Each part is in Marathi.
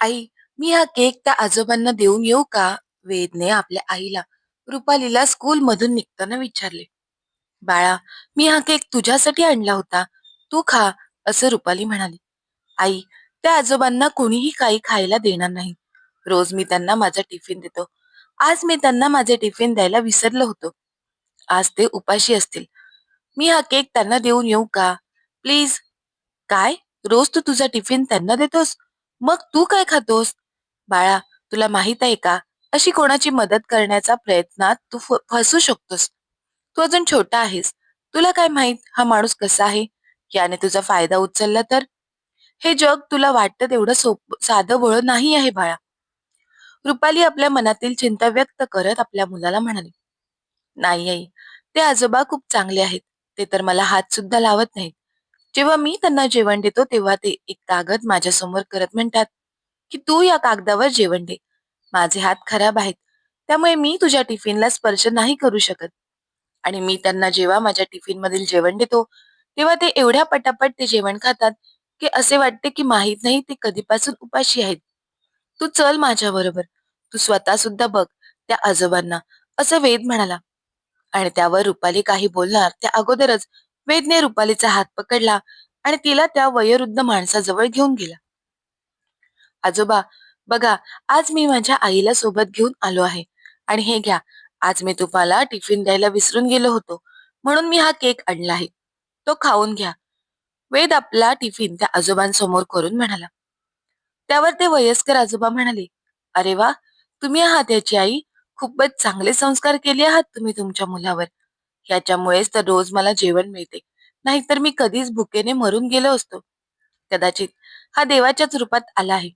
आई मी हा केक त्या आजोबांना देऊन येऊ का? वेदने आपल्या आईला रुपालीला स्कूलमधून निघताना विचारले. बाळा मी हा केक तुझ्यासाठी आणला होता. तू खा असं रुपाली म्हणाली. आई त्या आजोबांना कोणीही काही खायला देणार नाही. रोज मी त्यांना माझा टिफिन देतो. आज मी त्यांना माझे टिफिन द्यायला विसरलो होतो. आज ते उपाशी असतील. मी हा केक त्यांना देऊन येऊ का? प्लीज. काय? रोज तू तुझा टिफिन त्यांना देतोस? मग तू काय खातोस? बाळा तुला माहीत आहे का? अशी कोणाची मदत करण्याच्या प्रयत्नात तू फ- फसू शकतोस. तू अजून छोटा आहेस. तुला काय माहीत हा माणूस कसा आहे? याने तुझा फायदा उचलला तर? हे जग तुला वाटतं तेवढं सोप साधं भोळ नाही आहे बाळा. रुपाली आपल्या मनातील चिंता व्यक्त करत आपल्या मुलाला म्हणाली नाही आई ते आजोबा खूप चांगले आहेत. ते तर मला हात सुद्धा लावत नाहीत. जेव्हा मी त्यांना जेवण देतो तेव्हा ते एक कागद माझ्यासमोर करत म्हणतात की तू या कागदावर जेवण दे. माझे हात खराब आहेत. त्यामुळे मी तुझ्या टिफिनला स्पर्श नाही करू शकत. आणि मी त्यांना जेव्हा माझ्या टिफिन मधील जेवण देतो तेव्हा ते एवढ्या पटापट ते जेवण खातात की असे वाटते की माहीत नाही ते कधीपासून उपाशी आहेत. तू चल माझ्या बरोबर तू स्वतः सुद्धा बघ त्या आजोबांना असं वेद म्हणाला. आणि त्यावर रुपाली काही बोलणार त्या अगोदरच वेदने रुपालीचा हात पकडला आणि तिला त्या वयोवृद्ध माणसाजवळ घेऊन गेला. आजोबा बघा आज मी माझ्या आईला सोबत घेऊन आलो आहे. आणि हे घ्या आज मी तुम्हाला टिफिन द्यायला विसरून गेलो होतो. म्हणून मी हा केक आणला आहे. तो खाऊन घ्या. वेद आपला टिफिन त्या आजोबांसमोर करून म्हणाला. त्यावर ते वयस्कर आजोबा म्हणाले अरे वा तुम्ही आहात याची आई. खूपच चांगले संस्कार केले आहात तुम्ही तुमच्या मुलावर. याच्यामुळेच तर रोज मला जेवण मिळते. नाहीतर मी कधीच भुकेने मरून गेलो असतो. कदाचित हा देवाच्याच रूपात आला आहे.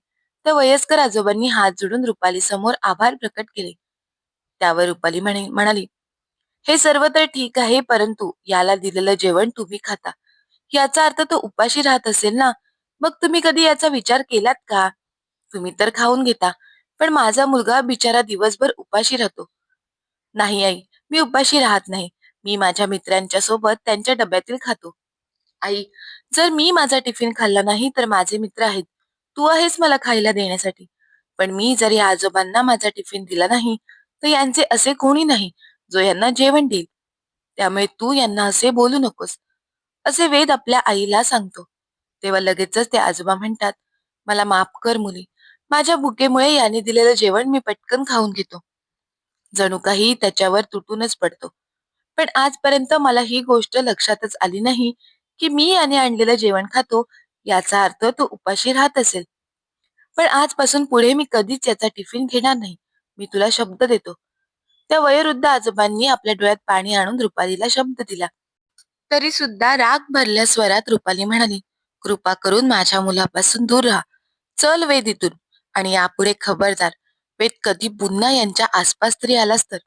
त्या वयस्कर आजोबांनी हात जोडून रुपाली समोर आभार प्रकट केले. त्यावर रुपाली म्हणे म्हणाली हे सर्व तर ठीक आहे परंतु याला दिलेलं जेवण तुम्ही खाता. याचा अर्थ तो उपाशी राहत असेल ना मग तुम्ही कधी याचा विचार केलात का? तुम्ही तर खाऊन घेता पण माझा मुलगा बिचारा दिवसभर उपाशी राहतो. नाही आई मी उपाशी राहत नाही. मी माझ्या मित्रांच्या सोबत त्यांच्या डब्यातील खातो. आई जर मी माझा टिफिन खाल्ला नाही तर माझे मित्र आहेत. तू आहेस मला खायला देण्यासाठी. पण मी जर या आजोबांना माझा टिफिन दिला नाही तर यांचे असे कोणी नाही जो यांना जेवण देईल. त्यामुळे तू यांना असे बोलू नकोस. असे वेद आपल्या आईला सांगतो. तेव्हा लगेचच ते आजोबा म्हणतात मला माफ कर मुली. माझ्या भुकेमुळे याने दिलेलं जेवण मी पटकन खाऊन घेतो. जणू काही त्याच्यावर तुटूनच पडतो. पण आजपर्यंत मला ही गोष्ट लक्षातच आली नाही की मी याने आणलेलं जेवण खातो याचा अर्थ तो उपाशी राहत असेल. पण आजपासून पुढे मी कधीच याचा टिफिन घेणार नाही. मी तुला शब्द देतो. त्या वयोवृद्ध आजोबांनी आपल्या डोळ्यात पाणी आणून रुपालीला शब्द दिला. तरी सुद्धा राग भरल्या स्वरात रुपाली म्हणाली कृपा करून माझ्या मुलापासून दूर राहा. चल वेद इथून आणि यापुढे खबरदार. वेद कधी पुन्हा यांच्या आसपास तरी आलास तर.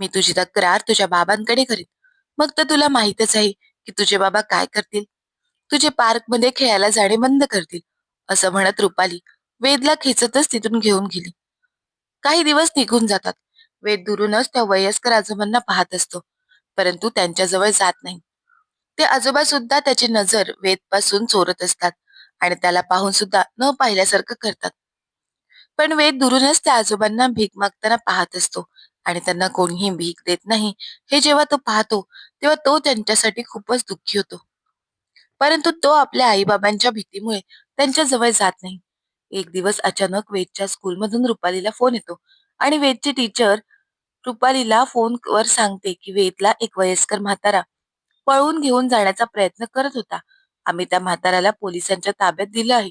मी तुझी तक्रार तुझ्या बाबांकडे करीन. मग तर तुला माहितच आहे की तुझे बाबा काय करतील? तुझे पार्कमध्ये खेळायला जाणे बंद करतील असं म्हणत रुपाली वेदला खेचतच तिथून घेऊन गेली. काही दिवस निघून जातात. वेद दुरूनच त्या वयस्कर आजोबांना पाहत असतो परंतु त्यांच्याजवळ जात नाही. ते आजोबा सुद्धा त्याची नजर वेदपासून चोरत असतात आणि त्याला पाहून सुद्धा न पाहिल्यासारखं करतात. पण वेद दुरूनच त्या आजोबांना भीक मागताना पाहत असतो आणि त्यांना कोणीही भीक देत नाही. हे जेव्हा तो पाहतो तेव्हा तो त्यांच्यासाठी खूपच दुःखी होतो. परंतु तो आपल्या आईबाबांच्या भीतीमुळे त्यांच्या जवळ जात नाही. एक दिवस अचानक वेदच्या स्कूलमधून रुपालीला फोन येतो आणि वेदची टीचर रुपालीला फोनवर सांगते की वेदला एक वयस्कर म्हातारा पळवून घेऊन जाण्याचा प्रयत्न करत होता. आम्ही त्या म्हाताराला पोलिसांच्या ताब्यात दिलं आहे.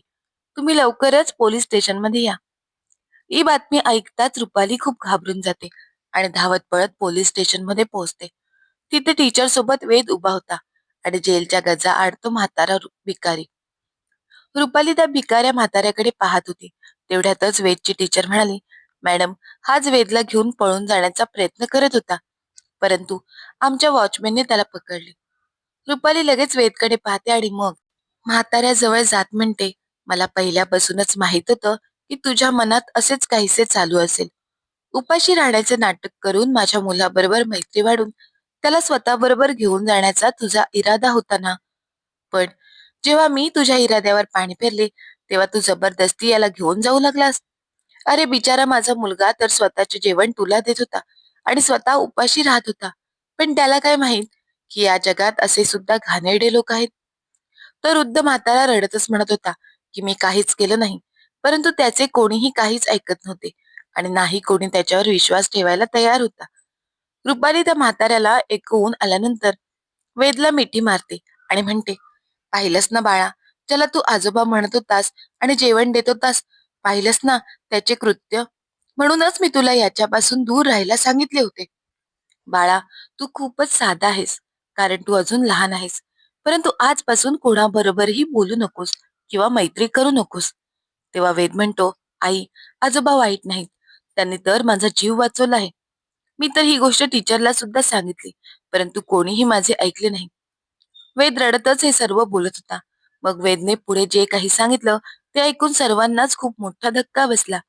तुम्ही लवकरच पोलीस स्टेशनमध्ये या. ही बातमी ऐकताच रुपाली खूप घाबरून जाते. आणि धावत पळत पोलीस स्टेशनमध्ये पोहोचते. तिथे टीचर सोबत वेद उभा होता आणि जेलच्या गजा आड तो म्हातारा भिकारी. रुपाली त्या भिकाऱ्या म्हाताऱ्याकडे पाहत होती. तेवढ्यातच वेदची टीचर म्हणाली मॅडम हाच वेदला घेऊन पळून जाण्याचा प्रयत्न करत होता. परंतु आमच्या वॉचमॅनने त्याला पकडले. रुपाली लगेच वेदकडे पाहते आणि मग म्हाताऱ्याजवळ जात म्हणते. मला पहिल्यापासूनच माहीत होतं की तुझ्या मनात असेच काहीसे चालू असेल. उपाशी राहण्याचे नाटक करून माझ्या मुलाबरोबर मैत्री वाढून त्याला स्वतःबरोबर घेऊन जाण्याचा तुझा इरादा होता ना? पण जेव्हा मी तुझ्या इराद्यावर पाणी फेरले तेव्हा तू जबरदस्ती याला घेऊन जाऊ लागलास. अरे बिचारा माझा मुलगा तर स्वतःचे जेवण तुला देत होता आणि स्वतः उपाशी राहत होता. पण त्याला काय माहीत की या जगात असे सुद्धा घाणेरडे लोक आहेत. तर वृद्ध म्हातारा रडतच म्हणत होता की मी काहीच केलं नाही परंतु त्याचे कोणीही काहीच ऐकत नव्हते. आणि नाही कोणी त्याच्यावर विश्वास ठेवायला तयार होता. रुपाली त्या म्हाताऱ्याला ऐकवून आल्यानंतर वेदला मिठी मारते आणि म्हणते पाहिलंस ना बाळा ज्याला तू आजोबा म्हणत होतास आणि जेवण देत होतास पाहिलंस ना त्याचे कृत्य? म्हणूनच मी तुला याच्यापासून दूर राहायला सांगितले होते. बाळा तू खूपच साधा आहेस कारण तू अजून लहान आहेस परंतु आजपासून कोणाबरोबरही बोलू नकोस किंवा मैत्री करू नकोस. तेव्हा वेद म्हणतो आई आजोबा वाईट नाहीत त्यांनी तर माझा जीव वाचवला आहे. मी तर ही गोष्ट टीचरला सुद्धा सांगितली परंतु कोणीही माझे ऐकले नाही. वेद रडतच हे सर्व बोलत होता. मग वेदने पुढे जे काही सांगितलं ते ऐकून सर्वांनाच खूप मोठा धक्का बसला.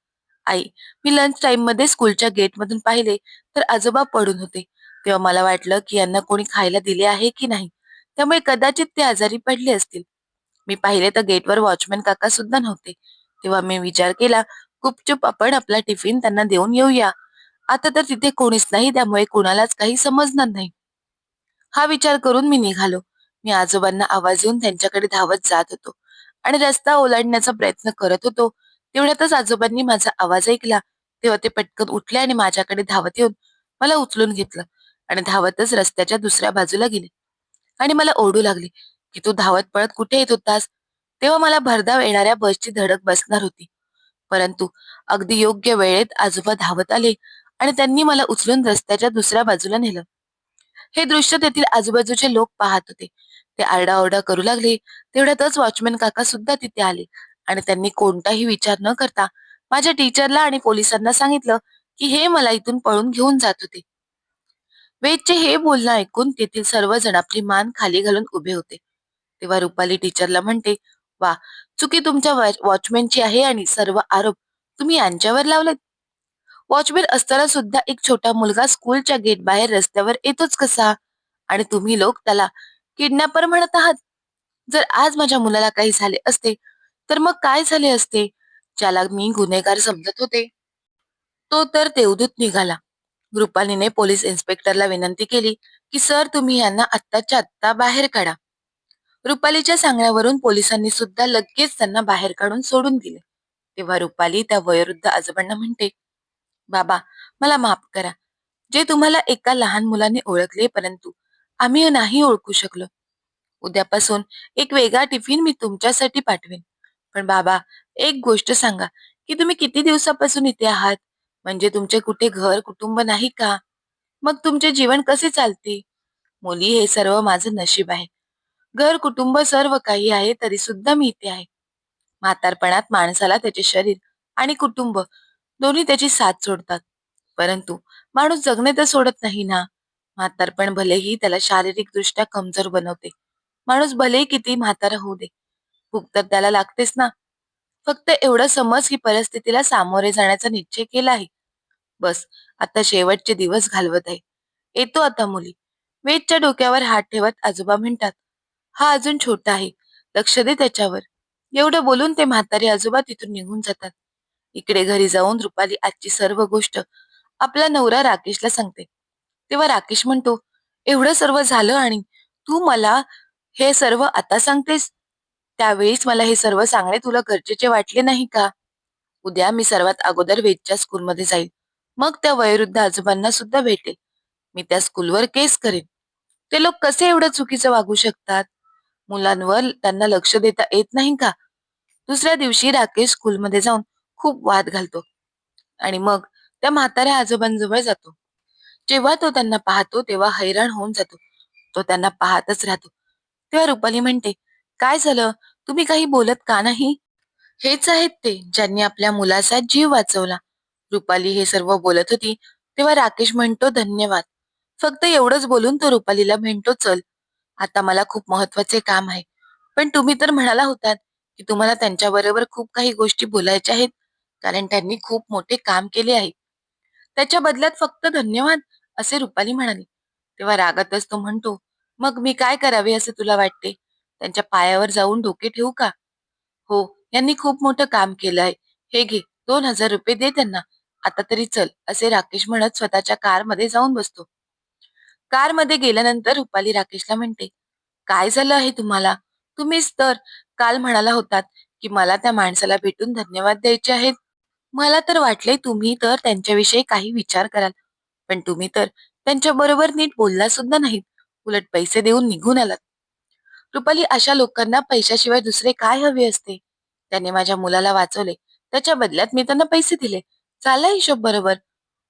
आई मी लंच टाइममध्ये स्कूलच्या गेटमधून पाहिले तर आजोबा पडून होते. तेव्हा मला वाटलं की यांना कोणी खायला दिले आहे की नाही. त्यामुळे कदाचित ते आजारी पडले असतील. मी पाहिले तर गेटवर वॉचमॅन काका सुद्धा नव्हते. तेव्हा मी विचार केला गुपचूप आपण आपला टिफिन त्यांना देऊन येऊया. आता तर तिथे कोणीच नाही त्यामुळे कोणालाच काही समजणार नाही. हा विचार करून मी निघालो. मी आजोबांना आवाज येऊन त्यांच्याकडे धावत जात होतो. आणि रस्ता ओलांडण्याचा प्रयत्न करत होतो. तेवढ्यातच आजोबांनी माझा आवाज ऐकला. तेव्हा ते पटकन उठले आणि माझ्याकडे धावत येऊन मला उचलून घेतलं. आणि धावतच रस्त्याच्या दुसऱ्या बाजूला गेले. आणि मला ओरडू लागले की तू धावत पळत कुठे येत होतास? तेव्हा मला भरधाव येणाऱ्या बसची धडक बसणार होती. परंतु अगदी योग्य वेळेत आजोबा धावत आले आणि त्यांनी मला उचलून रस्त्याच्या दुसऱ्या बाजूला नेलं. हे दृश्य तेथील आजूबाजूचे लोक पाहत होते. ते आरडाओरडा करू लागले. तेवढ्यातच वॉचमॅन काका सुद्धा तिथे आले आणि त्यांनी कोणताही विचार न करता माझ्या टीचरला आणि पोलिसांना सांगितलं की हे मला इथून पळून घेऊन जात होते. वेदचे हे बोलणं ऐकून तेथील सर्वजण आपली मान खाली घालून उभे होते. तेव्हा रुपाली टीचरला म्हणते वा चुकी तुमच्या वॉचमॅनची आहे आणि सर्व आरोप तुम्ही यांच्यावर लावलेत. वॉचमॅन असताना सुद्धा एक छोटा मुलगा स्कूलच्या गेट बाहेर रस्त्यावर येतोच कसा? आणि तुम्ही लोक त्याला किडनॅपर म्हणत आहात. जर आज माझ्या मुलाला काही झाले असते तर मग काय झाले असते? ज्याला मी गुन्हेगार समजत होते. तो तर देवदूत निघाला. रुपालीने पोलीस इन्स्पेक्टरला विनंती केली की सर तुम्ही यांना आत्ताच्या आत्ता बाहेर काढा. रुपालीच्या सांगण्यावरून पोलिसांनी सुद्धा लगेच त्यांना बाहेर काढून सोडून दिले. तेव्हा रुपाली त्या वयोवृद्ध आजोबांना म्हणते बाबा मला माफ करा. जे तुम्हाला एका लहान मुलाने ओळखले परंतु आम्ही नाही ओळखू शकलो. उद्यापासून एक वेगळा टिफिन मी तुमच्यासाठी पाठवेन. पण बाबा एक गोष्ट सांगा की तुम्ही किती दिवसापासून इथे आहात? म्हणजे तुमचे कुठे घर कुटुंब नाही का? मग तुमचे जीवन कसे चालते? मुली हे सर्व माझं नशीब आहे. घर कुटुंब सर्व काही आहे तरी सुद्धा मी इथे आहे. म्हातारपणात माणसाला त्याचे शरीर आणि कुटुंब दोन्ही त्याची साथ सोडतात. परंतु माणूस जगणे तर सोडत नाही ना. म्हातारपण भलेही त्याला शारीरिक दृष्ट्या कमजोर बनवते. माणूस भलेही किती म्हातारा होऊ दे भूक तर त्याला लागतेच ना. फक्त एवढं समज की परिस्थितीला सामोरे जाण्याचा निश्चय केला आहे. बस आता शेवटचे दिवस घालवत आहे. येतो आता मुली. वेदच्या डोक्यावर हात ठेवत आजोबा म्हणतात हा अजून छोटा आहे. लक्ष दे त्याच्यावर. एवढं बोलून ते म्हातारे आजोबा तिथून निघून जातात. इकडे घरी जाऊन रुपाली आजची सर्व गोष्ट आपला नवरा राकेशला सांगते. तेव्हा राकेश म्हणतो एवढं सर्व झालं आणि तू मला हे सर्व आता सांगतेस? त्यावेळीच मला हे सर्व सांगणे तुला गरजेचे वाटले नाही का? उद्या मी सर्वात अगोदर वेदच्या स्कूलमध्ये जाईल. मग त्या वयोवृद्ध आजोबांना सुद्धा भेटेल. मी त्या स्कूलवर केस करेन. ते लोक कसे एवढं चुकीचं वागू शकतात? मुलांवर त्यांना लक्ष देता येत नाही का? दुसऱ्या दिवशी राकेश स्कूलमध्ये जाऊन खूप वाद घालतो. आणि मग त्या म्हाताऱ्या आजोबांजवळ जातो. जेव्हा तो त्यांना पाहतो तेव्हा हैराण होऊन जातो. तो त्यांना पाहतच राहतो. तेव्हा रुपाली म्हणते काय झालं? तुम्ही काही बोलत का नाही? हेच आहेत ते ज्यांनी आपल्या मुलाचा जीव वाचवला. रुपाली हे सर्व बोलत होती. तेव्हा राकेश म्हणतो धन्यवाद. फक्त एवढंच बोलून तो रुपालीला म्हणतो चल आता मला खूप महत्त्वाचे काम आहे. पण तुम्ही तर म्हणाला होतात की तुम्हाला त्यांच्याबरोबर खूप काही गोष्टी बोलायच्या आहेत कारण त्यांनी खूप मोठे काम केले आहे. त्याच्या बदल्यात फक्त धन्यवाद असे रुपाली म्हणाली. तेव्हा रागातच तो म्हणतो मग मी काय करावे असे तुला वाटते? त्यांच्या पायावर जाऊन डोके ठेवू का? हो यांनी खूप मोठं काम केलं आहे. हे घे दोन हजार रुपये दे त्यांना. आता तरी चल असे राकेश म्हणत स्वतःच्या कारमध्ये जाऊन बसतो. कारमध्ये गेल्यानंतर रुपाली राकेशला म्हणते काय झालं आहे तुम्हाला? तुम्हीच तर काल म्हणाला होतात की मला त्या माणसाला भेटून धन्यवाद द्यायचे आहेत. मला तर वाटले तुम्ही तर त्यांच्याविषयी काही विचार कराल पण तुम्ही तर त्यांच्या बरोबर नीट बोलला सुद्धा नाहीत. उलट पैसे देऊन निघून आलात. रुपाली अशा लोकांना पैशाशिवाय दुसरे काय हवे असते? त्याने माझ्या मुलाला वाचवले. त्याच्या बदल्यात मी त्यांना पैसे दिले. चालला हिशोब बरोबर.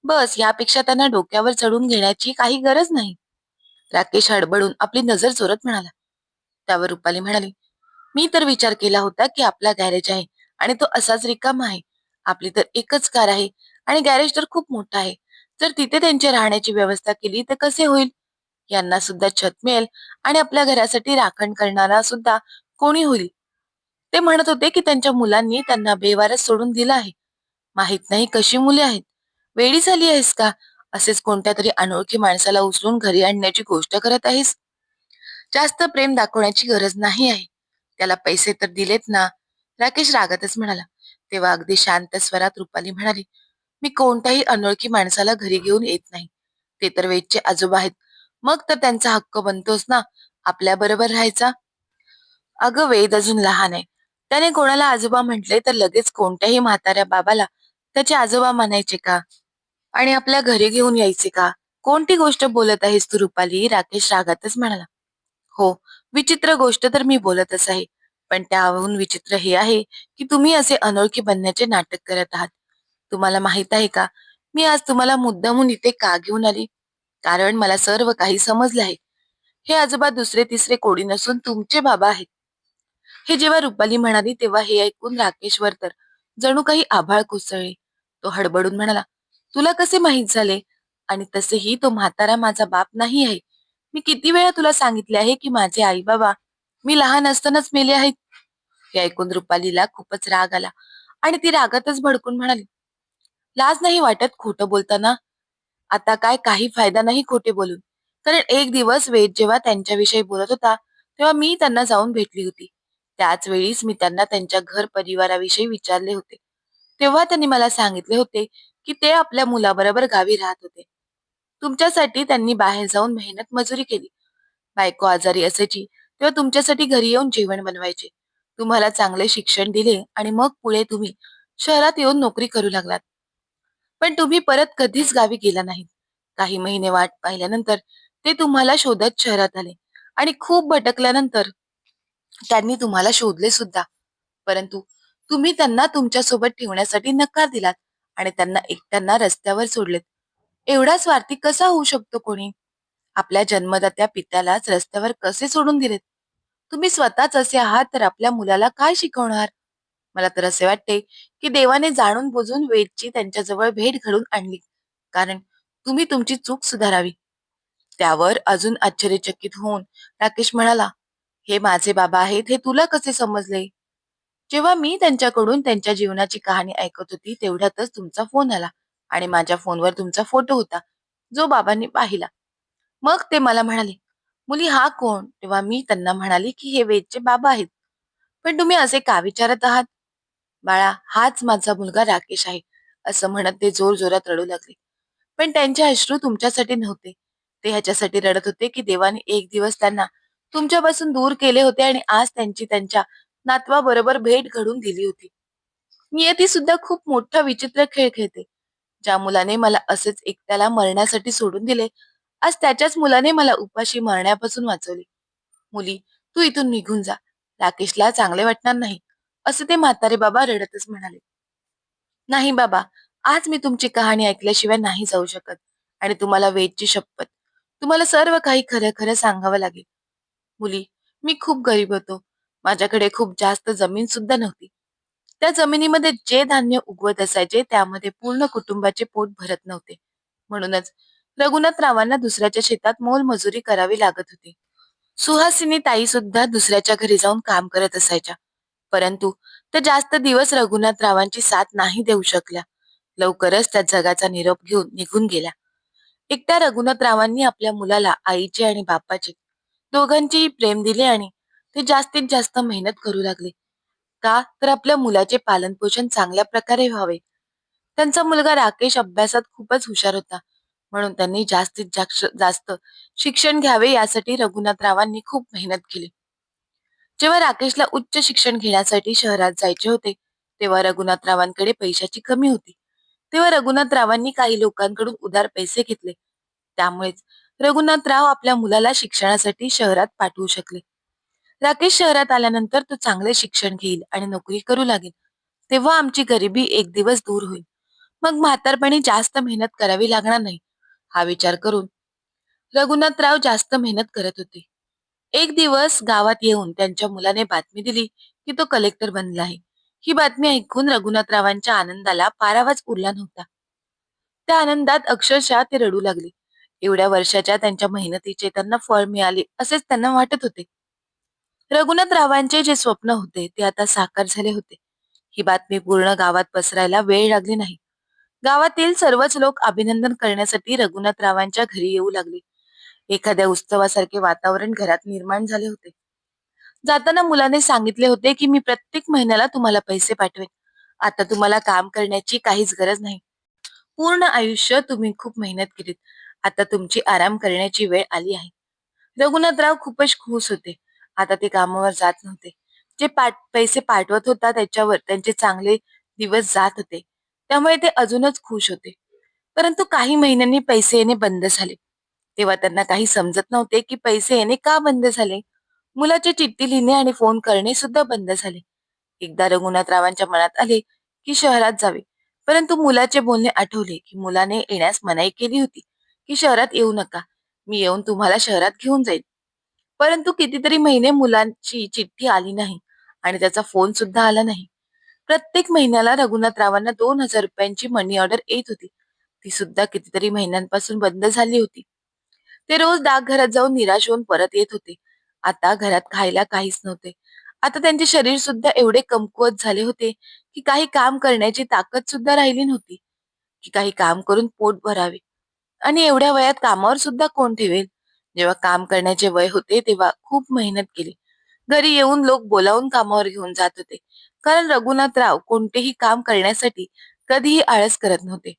बस यापेक्षा त्यांना डोक्यावर चढून घेण्याची काही गरज नाही. राकेश हडबडून आपली नजर चोरत म्हणाला त्यावर रुपाली म्हणाली मी तर विचार केला होता की आपला गॅरेज आहे आणि तो असाच रिकामा आहे. आपली तर एकच कार आहे आणि गॅरेज तर खूप मोठा आहे. जर तिथे त्यांची राहण्याची व्यवस्था केली तर कसे होईल? यांना सुद्धा छत मिळेल आणि आपल्या घरासाठी राखण करणारा सुद्धा कोणी होईल? ते म्हणत होते की त्यांच्या मुलांनी त्यांना बेवारस सोडून दिलं आहे. माहीत नाही कशी मुले आहेत. वेळी झाली आहेस का? असेच कोणत्या तरी अनोळखी माणसाला उचलून घरी आणण्याची गोष्ट करत आहेस? जास्त प्रेम दाखवण्याची गरज नाही आहे. त्याला पैसे तर दिलेत ना? राकेश रागातच म्हणाला. तेव्हा अगदी शांत स्वरात रुपाली म्हणाली मी कोणत्याही अनोळखी माणसाला घरी घेऊन येत नाही. ते तर वेदचे आजोबा आहेत. मग तर त्यांचा हक्क बनतोच ना? आपल्या बरोबर राहायचा? अगं वेद अजून लहान आहे. त्याने कोणाला आजोबा म्हटले तर लगेच कोणत्याही म्हाताऱ्या बाबाला त्याचे आजोबा म्हणायचे का? आणि आपल्या घरी घेऊन यायचे का? कोणती गोष्ट बोलत आहेस तू रुपाली? राकेश रागातच म्हणाला. हो विचित्र गोष्ट तर मी बोलतच आहे. पण त्याहून विचित्र हे आहे की तुम्ही असे अनोळखी बनण्याचे नाटक करत आहात. तुम्हाला माहीत आहे का? मी आज तुम्हाला मुद्दामून इथे का घेऊन आली? कारण मला सर्व काही समजलं आहे. हे आजोबा दुसरे तिसरे कोडी नसून तुमचे बाबा आहेत. हे जेव्हा रुपाली म्हणाली तेव्हा हे ऐकून राकेशवर तर जणू काही आभाळ कोसळले. तो हडबडून म्हणाला तुला कसे माहीत झाले? आणि तसेही तो म्हातारा माझा बाप नाही आहे. मी किती वेळा तुला सांगितले आहे की माझे आई बाबा मी लहान असतानाच मेले आहेत? हे ऐकून रुपालीला खूपच राग आला आणि ती रागातच भडकून म्हणाली लाज नाही वाटत खोटं बोलताना? आता काय काही फायदा नाही खोटे बोलून. कारण एक दिवस वेद जेव्हा त्यांच्याविषयी बोलत होता तेव्हा मी त्यांना जाऊन भेटली होती. त्याच वेळीच मी त्यांना त्यांच्या घर परिवाराविषयी विचारले होते. तेव्हा त्यांनी मला सांगितले होते की ते आपल्या मुलाबरोबर गावी राहत होते. तुमच्यासाठी त्यांनी बाहेर जाऊन मेहनत मजुरी केली. बायको आजारी असायची तेव्हा तुमच्यासाठी घरी येऊन जेवण बनवायचे. तुम्हाला चांगले शिक्षण दिले आणि मग पुढे तुम्ही शहरात येऊन नोकरी करू लागलात. पण तुम्ही परत कधीच गावी गेला नाही काही महिने वाट पाहिल्यानंतर ते तुम्हाला शोधत शहरात आले आणि खूप भटकल्यानंतर त्यांनी तुम्हाला शोधले सुद्धा. परंतु तुम्ही त्यांना तुमच्यासोबत ठेवण्यासाठी नकार दिलात. आणि त्यांना एकट्यांना रस्त्यावर सोडलेत. एवढा स्वार्थी कसा होऊ शकतो कोणी? आपल्या जन्मदात्या पित्यालाच रस्त्यावर कसे सोडून दिलेत? तुम्ही स्वतःच असे आहात तर आपल्या मुलाला काय शिकवणार? मला तर असे वाटते की देवाने जाणून बुजून वेदची त्यांच्याजवळ भेट घडून आणली. कारण तुम्ही तुमची चूक सुधारावी. त्यावर अजून आश्चर्यचकित होऊन राकेश म्हणाला हे माझे बाबा आहेत हे तुला कसे समजले? जेव्हा मी त्यांच्याकडून त्यांच्या जीवनाची कहाणी ऐकत होती तेवढ्यातच तुमचा फोन आला आणि माझ्या फोनवर तुमचा फोटो होता जो बाबांनी पाहिला. मग ते मला म्हणाले मुली हा कोण? तेव्हा मी त्यांना म्हणाले की हे वेदचे बाबा आहेत. पण तुम्ही असे का विचारत आहात? बाळा हाच माझा मुलगा राकेश आहे असं म्हणत ते जोर जोरात रडू लागले. पण त्यांचे अश्रू तुमच्यासाठी नव्हते. ते ह्याच्यासाठी रडत होते की देवाने एक दिवस त्यांना तुमच्यापासून दूर केले होते आणि आज त्यांची त्यांच्या नातवाबरोबर भेट घडून दिली होती. नियती सुद्धा खूप मोठा विचित्र खेळ खेळते. ज्या मुलाने मला असेच एकट्याला मरण्यासाठी सोडून दिले आज त्याच्याच मुलाने मला उपाशी मरण्यापासून वाचवले. मुली तू इथून निघून जा. राकेशला चांगले वाटणार नाही. असे ते म्हातारे बाबा रडतच म्हणाले. नाही बाबा आज मी तुमची कहाणी ऐकल्याशिवाय नाही जाऊ शकत आणि तुम्हाला वेदची शपथ. तुम्हाला सर्व काही खरं खरं सांगावं लागेल. मुली मी खूप गरीब होतो. माझ्याकडे खूप जास्त जमीन सुद्धा नव्हती. त्या जमिनीमध्ये जे धान्य उगवत असायचे त्यामध्ये पूर्ण कुटुंबाचे पोट भरत नव्हते. म्हणूनच रघुनाथरावांना दुसऱ्याच्या शेतात मोलमजुरी करावी लागत होती. सुहासिनी ताई सुद्धा दुसऱ्याच्या घरी जाऊन काम करत असायच्या. परंतु त्या जास्त दिवस रघुनाथरावांची साथ नाही देऊ शकल्या. लवकरच त्या जगाचा निरोप घेऊन निघून गेल्या. एकट्या रघुनाथरावांनी आपल्या मुलाला आईचे आणि बापाचे दोघांचीही प्रेम दिले आणि ते जास्तीत जास्त मेहनत करू लागले. का? तर आपल्या मुलाचे पालन पोषण चांगल्या प्रकारे व्हावे. त्यांचा मुलगा राकेश अभ्यासात खूपच हुशार होता. म्हणून त्यांनी जास्तीत जास्त जास्त शिक्षण घ्यावे यासाठी रघुनाथरावांनी खूप मेहनत केली. जेव्हा राकेशला उच्च शिक्षण घेण्यासाठी शहरात जायचे होते तेव्हा रघुनाथरावांकडे पैशाची कमी होती. तेव्हा रघुनाथरावांनी काही लोकांकडून उधार पैसे घेतले. त्यामुळेच रघुनाथराव आपल्या मुलाला शिक्षणासाठी शहरात पाठवू शकले. राकेश शहरात आल्यानंतर तो चांगले शिक्षण घेईल आणि नोकरी करू लागेल. तेव्हा आमची गरिबी एक दिवस दूर होईल. मग म्हातारपणी जास्त मेहनत करावी लागणार नाही हा विचार करून रघुनाथराव जास्त मेहनत करत होते. एक दिवस गावात येऊन त्यांच्या मुलाने बातमी दिली की तो कलेक्टर बनला आहे. ही बातमी ऐकून रघुनाथरावांच्या आनंदाला पारावाच उरला नव्हता. त्या आनंदात अक्षरशः ते रडू लागले. एवढ्या वर्षाच्या त्यांच्या मेहनतीचे त्यांना फळ मिळाले असेच त्यांना वाटत होते. रघुनाथरावांचे जे स्वप्न होते ते आता साकार झाले होते. ही बातमी पूर्ण गावात पसरायला वेळ लागली नाही. गावातील सर्वच लोक अभिनंदन करण्यासाठी रघुनाथरावांच्या घरी येऊ लागले. एखाद्या उत्सवासारखे वातावरण घरात निर्माण झाले होते. जाताना मुलाने सांगितले होते की मी प्रत्येक महिन्याला तुम्हाला पैसे पाठवेन. आता तुम्हाला काम करण्याची काहीच गरज नाही. पूर्ण आयुष्य तुम्ही खूप मेहनत केलीत. आता तुमची आराम करण्याची वेळ आली आहे. रघुनाथराव खूपच खुश होते. आता ते कामावर जात नव्हते. जे पाठ पैसे पाठवत होता त्याच्यावर त्यांचे चांगले दिवस जात होते. त्यामुळे ते अजूनच खुश होते. परंतु काही महिन्यांनी पैसे येणे बंद झाले. तेव्हा त्यांना काही समजत नव्हते की पैसे येणे का बंद झाले. मुलाची चिठ्ठी लिहिणे आणि फोन करणे सुद्धा बंद झाले. एकदा रघुनाथरावांच्या मनात आले की शहरात जावे. परंतु मुलाचे बोलणे आठवले की मुलाने येण्यास मनाई केली होती की शहरात येऊ नका. मी येऊन तुम्हाला शहरात घेऊन जाईल परंतु कितीतरी महिने मुलांची चिठ्ठी आली नाही आणि त्याचा फोन सुद्धा आला नाही. प्रत्येक महिन्याला रघुनाथरावांना दोन हजार रुपयांची मनी ऑर्डर येत होती. ती सुद्धा कितीतरी महिन्यांपासून बंद झाली होती. ते रोज डाकघरात जाऊन निराश होऊन परत येत होते. आता घरात खायला काहीच नव्हते. आता त्यांचे शरीर सुद्धा एवढे कमकुवत झाले होते की काही काम करण्याची ताकद सुद्धा राहिली नव्हती. की काही काम करून पोट भरावे. आणि एवढ्या वयात कामावर सुद्धा कोण ठेवेल? जेव्हा काम करण्याचे वय होते तेव्हा खूप मेहनत केली. घरी येऊन लोक बोलावून कामावर घेऊन जात होते. कारण रघुनाथराव कोणतेही काम करण्यासाठी कधीही आळस करत नव्हते.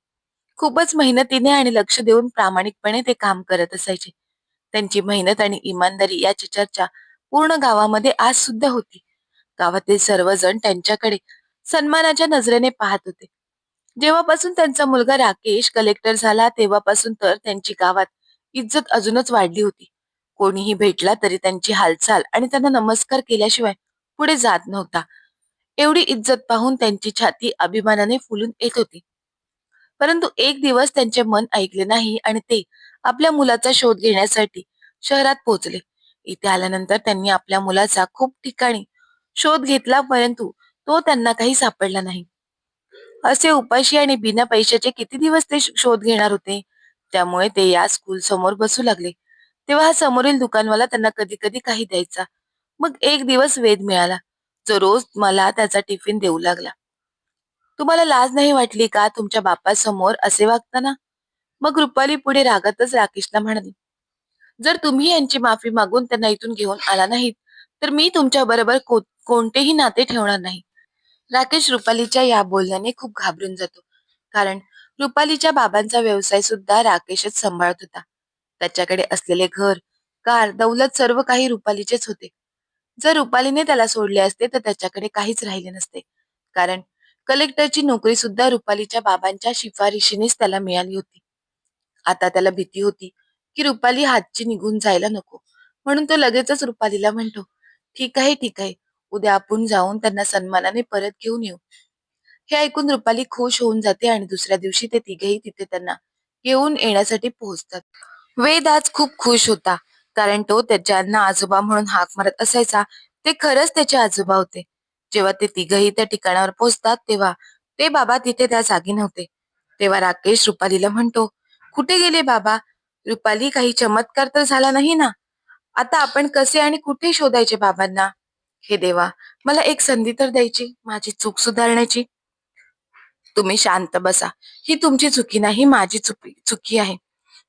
खूपच मेहनतीने आणि लक्ष देऊन प्रामाणिकपणे ते काम करत असायचे. त्यांची मेहनत आणि इमानदारी याची चर्चा पूर्ण गावामध्ये आज सुद्धा होती. गावातील सर्वजण त्यांच्याकडे सन्मानाच्या नजरेने पाहत होते. जेव्हापासून त्यांचा मुलगा राकेश कलेक्टर झाला तेव्हापासून तर त्यांची गावात इज्जत अजूनच वाढली होती. कोणीही भेटला तरी त्यांची हालचाल आणि त्यांना नमस्कार केल्याशिवाय पुढे जात नव्हता. एवढी इज्जत पाहून त्यांची छाती अभिमानाने फुलून येत होती. परंतु एक दिवस त्यांचे मन ऐकले नाही आणि ते आपल्या मुलाचा शोध घेण्यासाठी शहरात पोहोचले. इथे आल्यानंतर त्यांनी आपल्या मुलाचा खूप ठिकाणी शोध घेतला परंतु तो त्यांना काही सापडला नाही. असे उपाशी आणि बिना पैशाचे किती दिवस ते शोध घेणार होते? त्यामुळे ते या स्कूल समोर बसू लागले. तेव्हा हा समोरील दुकानवाला त्यांना कधी कधी काही द्यायचा. मग एक दिवस वेद मिळाला. जो रोज मला त्याचा टिफिन देऊ लागला. तुम्हाला लाज नाही वाटली का तुमच्या बापासमोर असे वागताना? मग रुपाली पुढे रागातच राकेशला म्हणाली जर तुम्ही यांची माफी मागून त्यांना इथून घेऊन आला नाहीत तर मी तुमच्या बरोबर कोणतेही नाते ठेवणार नाही. राकेश रुपालीच्या या बोलण्याने खूप घाबरून जातो. कारण रुपालीच्या बाबांचा व्यवसाय सुद्धा राकेशच सांभाळत होता. त्याच्याकडे असलेले घर कार दौलत सर्व काही रुपालीचेच होते. जर रुपालीने त्याला सोडले असते तर त्याच्याकडे काहीच राहिले नसते. कारण कलेक्टरची नोकरी सुद्धा रुपालीच्या बाबांच्या शिफारशीनेच त्याला मिळाली होती. आता त्याला भीती होती की रुपाली हातची निघून जायला नको. म्हणून तो लगेचच रुपालीला म्हणतो ठीक आहे ठीक आहे. उद्या आपण जाऊन त्यांना सन्मानाने परत घेऊन येऊ. हे ऐकून रुपाली खुश होऊन जाते आणि दुसऱ्या दिवशी ते तिघेही तिथे त्यांना येऊन येण्यासाठी पोहोचतात. वेद आज खूप खुश होता कारण तो त्याच्यांना आजोबा म्हणून हाक मारत असायचा. ते खरंच त्याचे आजोबा होते. जेव्हा ते तिघही त्या ठिकाणावर पोहोचतात तेव्हा ते बाबा तिथे त्या जागी नव्हते. तेव्हा राकेश रुपालीला म्हणतो कुठे गेले बाबा? रुपाली काही चमत्कार तर झाला नाही ना? आता आपण कसे आणि कुठे शोधायचे बाबांना? हे देवा मला एक संधी तर द्यायची माझी चूक सुधारण्याची. तुम्ही शांत बसा. ही तुमची चुकी नाही माझी चुकी चुकी आहे.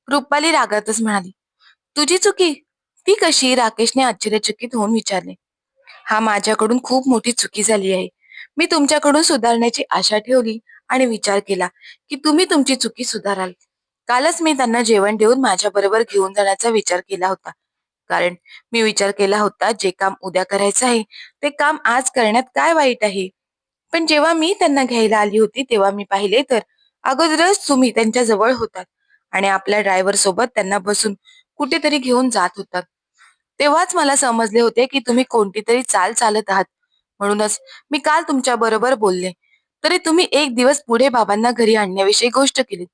रुपाली रागातच म्हणाली तुझी चुकी? ती कशी? राकेशने आश्चर्यचकित होऊन विचारले हा माझ्याकडून खूप मोठी चुकी झाली आहे. मी तुमच्याकडून सुधारण्याची आशा ठेवली आणि विचार केला की तुम्ही तुमची चुकी सुधाराल. कालच मी त्यांना जेवण देऊन माझ्या बरोबर घेऊन जाण्याचा विचार केला होता. कारण मी विचार केला होता जे काम उद्या करायचं आहे ते काम आज करण्यात काय वाईट आहे? पण जेव्हा मी त्यांना घ्यायला आली होती तेव्हा मी पाहिले तर अगोदरच तुम्ही त्यांच्या जवळ होतात आणि आपल्या ड्रायव्हर सोबत त्यांना बसून कुठेतरी घेऊन जात होतात. तेव्हाच मला समजले होते की तुम्ही कोणती तरी चाल चालत आहात. म्हणूनच मी काल तुमच्या बरोबर बोलले. तरी तुम्ही एक दिवस पुढे बाबांना घरी आणण्याविषयी गोष्ट केली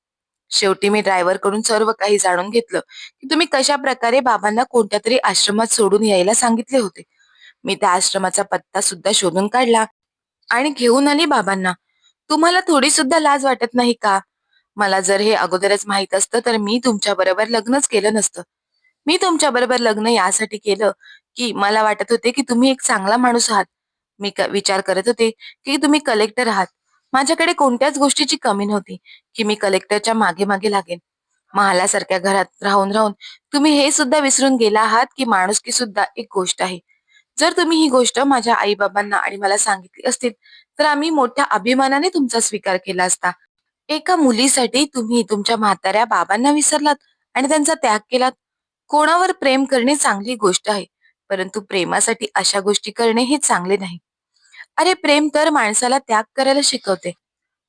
शेवटी मी ड्रायव्हरकडून सर्व काही जाणून घेतलं की तुम्ही कशा प्रकारे बाबांना कोणत्या तरी आश्रमात सोडून यायला सांगितले होते. मी त्या आश्रमाचा पत्ता सुद्धा शोधून काढला. आणि घेऊन आली बाबांना. तुम्हाला थोडी सुद्धा लाज वाटत नाही का? मला जर हे अगोदरच माहीत असतं तर मी तुमच्या बरोबर लग्नच केलं नसतं. मी तुमच्या बरोबर लग्न यासाठी केलं की मला वाटत होते की तुम्ही एक चांगला माणूस आहात. मी विचार करत होते की तुम्ही कलेक्टर आहात. माझ्याकडे कोणत्याच गोष्टीची कमी नव्हती की मी कलेक्टरच्या मागे मागे लागेन. महालासारख्या घरात राहून राहून तुम्ही हे सुद्धा विसरून गेला आहात की माणुसकी सुद्धा एक गोष्ट आहे. जर तुम्ही ही गोष्ट माझ्या आई बाबांना आणि मला सांगितली असतील तर आम्ही मोठ्या अभिमानाने तुमचा स्वीकार केला असता. एका मुलीसाठी तुम्ही तुमच्या म्हाताऱ्या बाबांना विसरलात आणि त्यांचा त्याग केलात. कोणावर प्रेम करणे चांगली गोष्ट आहे परंतु प्रेमासाठी अशा गोष्टी करणे हे चांगले नाही. अरे प्रेम तर माणसाला त्याग करायला शिकवते.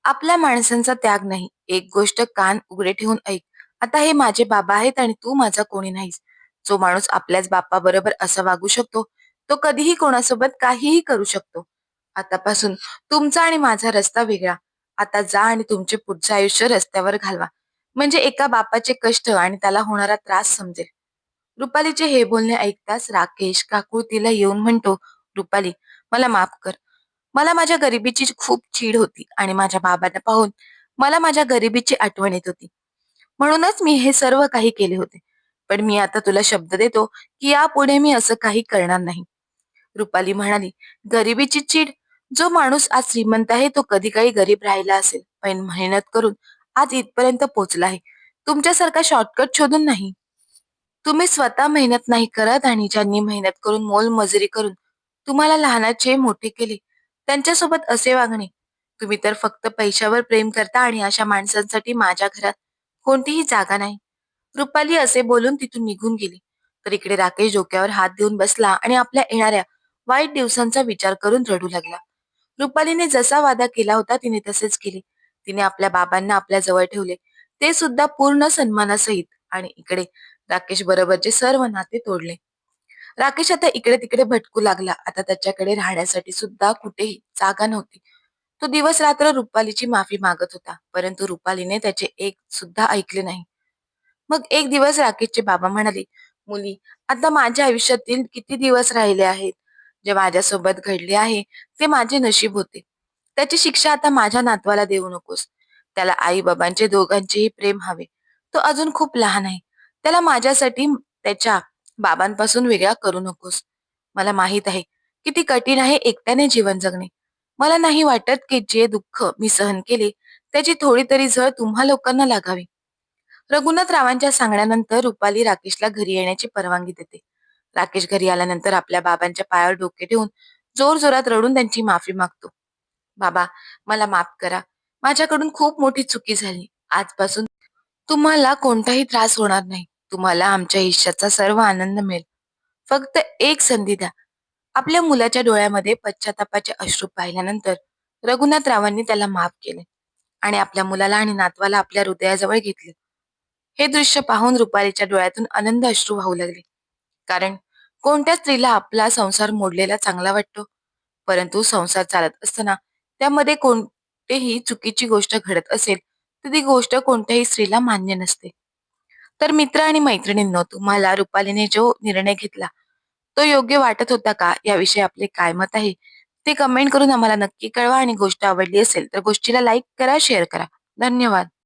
आपल्या माणसांचा त्याग नाही. एक गोष्ट कान उघडे ठेवून ऐक. आता हे माझे बाबा आहेत आणि तू माझा कोणी नाहीस. जो माणूस आपल्याच बापाबरोबर असं वागू शकतो तो कधीही कोणासोबत काहीही करू शकतो. आतापासून तुमचा आणि माझा रस्ता वेगळा. आता जा आणि तुमचे पुढचे आयुष्य रस्त्यावर घालवा. म्हणजे एका बापाचे कष्ट आणि त्याला होणारा त्रास समजेल. रुपालीचे हे बोलणे ऐकताच राकेश काकू तिला येऊन म्हणतो रुपाली मला माफ कर. मला माझ्या गरिबीची खूप चीड होती आणि माझ्या बाबांना पाहून मला माझ्या गरिबीची आठवण येत होती. म्हणूनच मी हे सर्व काही केले होते. पण मी आता तुला शब्द देतो की यापुढे मी असं काही करणार नाही. रुपाली म्हणाली गरिबीची चीड जो माणूस आज श्रीमंत आहे तो कधी काही गरीब राहिला असेल. पण मेहनत करून आज इथपर्यंत पोहोचला आहे. तुमच्यासारखा शॉर्टकट शोधून नाही. तुम्ही स्वतः मेहनत नाही करत आणि ज्यांनी मेहनत करून मोलमजुरी करून तुम्हाला लहानाचे मोठे केले त्यांच्यासोबत असे वागणे. तुम्ही तर फक्त पैशावर प्रेम करता आणि अशा माणसांसाठी माझ्या घरात कोणतीही जागा नाही. रुपाली असे बोलून तिथून निघून गेली. तर इकडे राकेश डोक्यावर हात देऊन बसला आणि आपल्या येणाऱ्या वाईट दिवसांचा विचार करून रडू लागला. रुपालीने जसा वादा केला होता तिने तसेच केले. तिने आपल्या बाबांना आपल्या जवळ ठेवले. ते सुद्धा पूर्ण सन्मानासहित आणि इकडे राकेश बरोबरचे सर्व नाते तोडले. राकेश आता इकडे तिकडे भटकू लागला. आता त्याच्याकडे राहण्यासाठी सुद्धा कुठेही जागा नव्हती. तो दिवस रात्र रुपालीची माफी मागत होता परंतु रुपालीने त्याचे एक सुद्धा ऐकले नाही. मग एक दिवस राकेशचे बाबा म्हणाले मुली आता माझ्या आयुष्यातील किती दिवस राहिले आहेत? जे माझ्यासोबत घडले आहे ते माझे नशीब होते. त्याची शिक्षा आता माझ्या नातवाला देऊ नकोस. त्याला आई बाबांचे दोघांचेही प्रेम हवे. तो अजून खूप लहान आहे. त्याला माझ्यासाठी त्याच्या बाबांपासून वेगळा करू नकोस. मला माहीत आहे किती कठीण आहे एकट्याने जीवन जगणे. मला नाही वाटत की जे दुःख मी सहन केले त्याची थोडी तरी झळ तुम्हा लोकांना लागावी. रघुनाथ रावांच्या सांगण्यानंतर रुपाली राकेशला घरी येण्याची परवानगी देते. राकेश घरी आल्यानंतर आपल्या बाबांच्या पायावर डोके ठेवून जोर जोरात रडून त्यांची माफी मागतो. बाबा मला माफ करा. माझ्याकडून खूप मोठी चुकी झाली. आजपासून तुम्हाला कोणताही त्रास होणार नाही. तुम्हाला आमच्या हिश्श्याचा सर्व आनंद मिळेल. फक्त एक संधी द्या. आपल्या मुलाच्या डोळ्यामध्ये पश्चातापाचे अश्रू पाहिल्यानंतर रघुनाथ रावांनी त्याला माफ केले आणि आपल्या मुलाला आणि नातवाला आपल्या हृदयाजवळ घेतले. हे दृश्य पाहून रुपालीच्या डोळ्यातून आनंद अश्रू वाहू लागले. कारण कोणत्या स्त्रीला आपला संसार मोडलेला चांगला वाटतो? परंतु संसार चालत असताना त्यामध्ये कोणतेही चुकीची गोष्ट घडत असेल तर ती गोष्ट कोणत्याही स्त्रीला मान्य नसते. तर मित्र आणि मैत्रिणींनो तुम्हाला रुपालीने जो निर्णय घेतला तो योग्य वाटत होता का? याविषयी आपले काय मत आहे? ते कमेंट करून आम्हाला नक्की कळवा. आणि गोष्ट आवडली असेल तर गोष्टीला लाईक करा शेअर करा. धन्यवाद.